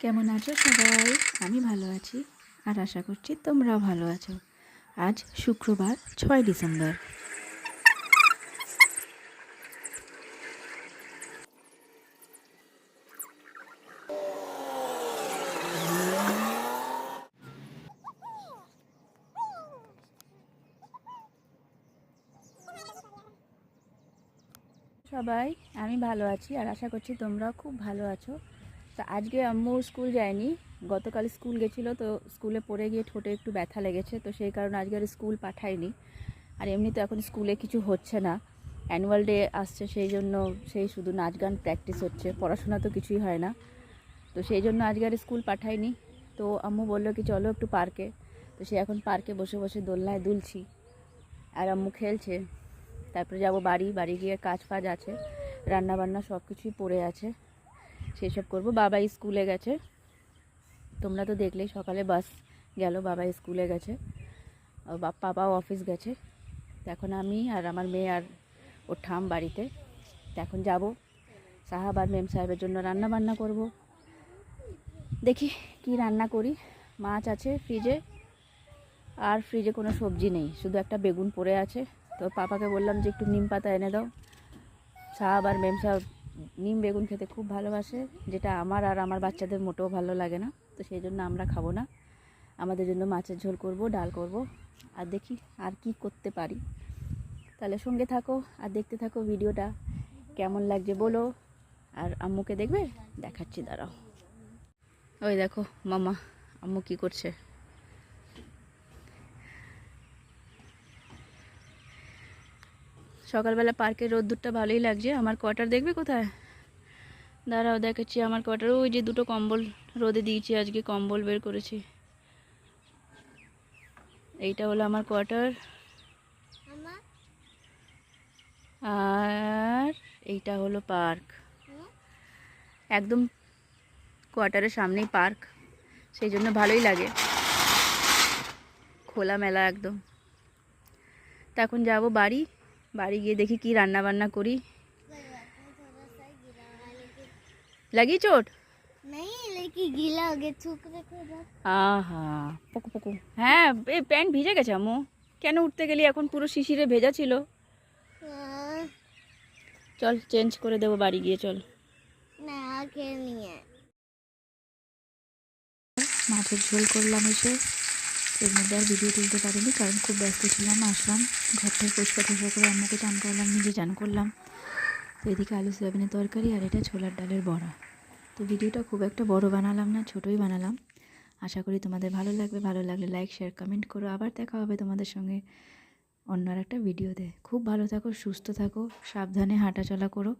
কেমন আছো সবাই? আমি ভালো আছি আর আশা করছি তোমরাও ভালো আছো। আজ শুক্রবার, ছয় ডিসেম্বর। সবাই, আমি ভালো আছি আর আশা করছি তোমরাও খুব ভালো আছো। তো আজকে আম্মু স্কুল যায়নি। গতকাল স্কুল গেছিল, তো স্কুলে পড়ে গিয়ে ঠোঁটে একটু ব্যথা লেগেছে, তো সেই কারণে আজকে আর স্কুল পাঠায়নি। আর এমনি তো এখন স্কুলে কিছু হচ্ছে না। অ্যানুয়াল ডে আসছে, সেই জন্য সেই শুধু নাচ গান প্র্যাকটিস হচ্ছে, পড়াশোনা তো কিছুই হয় না। তো সেই জন্য আজকে আর স্কুল পাঠায়নি। তো আম্মু বলল কি, চলো একটু পার্কে। তো সে এখন পার্কে বসে বসে দোলনায় দুলছি। আর আম্মু খেলছে। তারপরে যাব বাড়ি বাড়ি গিয়ে কাজ ফাজ আছে রান্না বান্না সব কিছুই পড়ে আছে। সেসব করব। বাবা স্কুলে গেছে। তোমরা তো দেখলেই সকালে বাস গেল, বাবা স্কুলে গেছে। পাপাও অফিস গেছে। এখন আমি আর আমার মেয়ে আর ওর ঠাম বাড়িতে। এখন যাব। সাহাব আর মেম সাহেবের জন্য রান্না বান্না করব। দেখি কি রান্না করি। মাছ আছে ফ্রিজে। আর ফ্রিজে কোনো সবজি নেই। শুধু একটা বেগুন পড়ে আছে। তো পাপাকে বললাম যে একটু নিম পাতা এনে দাও। সাহাব আর মেম সাহেব নিম বেগুন খেতে খুব ভালোবাসে, যেটা আমার আর আমার বাচ্চাদের মোটেও ভালো লাগে না, তো সেই জন্য আমরা খাব না। আমাদের জন্য মাছের ঝোল করব, ডাল করব, আর দেখি আর কি করতে পারি। তাহলে সঙ্গে থাকো আর দেখতে থাকো ভিডিওটা, কেমন লাগছে বলো, আর আম্মুকে দেখবে? দেখাচ্ছি, দাঁড়াও। ওই দেখো, মামা, আম্মু কি করছে? সকালবেলা পার্কের রোদ্দুরটা ভালোই লাগছে। আমার কোয়ার্টার দেখবে কোথায়? দাঁড়াও দেখাচ্ছি আমার কোয়ার্টার। ওই যে দুটো কম্বল রোদে দিয়েছি আজকে কম্বল বের করেছি। এইটা হলো আমার কোয়ার্টার। আর এইটা হলো পার্ক। একদম কোয়ার্টারের সামনেই পার্ক। সেই জন্য ভালোই লাগে। খোলা মেলা একদম। তা এখন যাব বাড়ি। বাড়ি গিয়ে দেখি কি রান্না বান্না করি। লাগি চোট? হ্যাঁ এই প্যান্ট ভিজে গেছে আমু কেন উঠতে গেলি? এখন পুরো শিশিরে ভেজা ছিল। চল চেঞ্জ করে দেবো বাড়ি গিয়ে চল। মাছের ঝোল করলাম এসে। এর মধ্যে আর ভিডিও তুলতে পারিনি কারণ খুব ব্যস্ত ছিলাম, আসলাম ঘরটা পরিষ্কার টরিষ্কার করে আম্মুকে চান করলাম, নিজে চান করলাম। তো এদিকে আলু সয়াবিনের তরকারি আর এটা ছোলার ডালের বড়া। তো ভিডিওটা খুব একটা বড় বানালাম না, ছোটোই বানালাম। আশা করি তোমাদের ভালো লাগবে, ভালো লাগলে লাইক শেয়ার কমেন্ট করো। আবার দেখা হবে তোমাদের সঙ্গে অন্য আর একটা ভিডিওতে খুব ভালো থাকো, সুস্থ থাকো, সাবধানে হাঁটাচলা করো।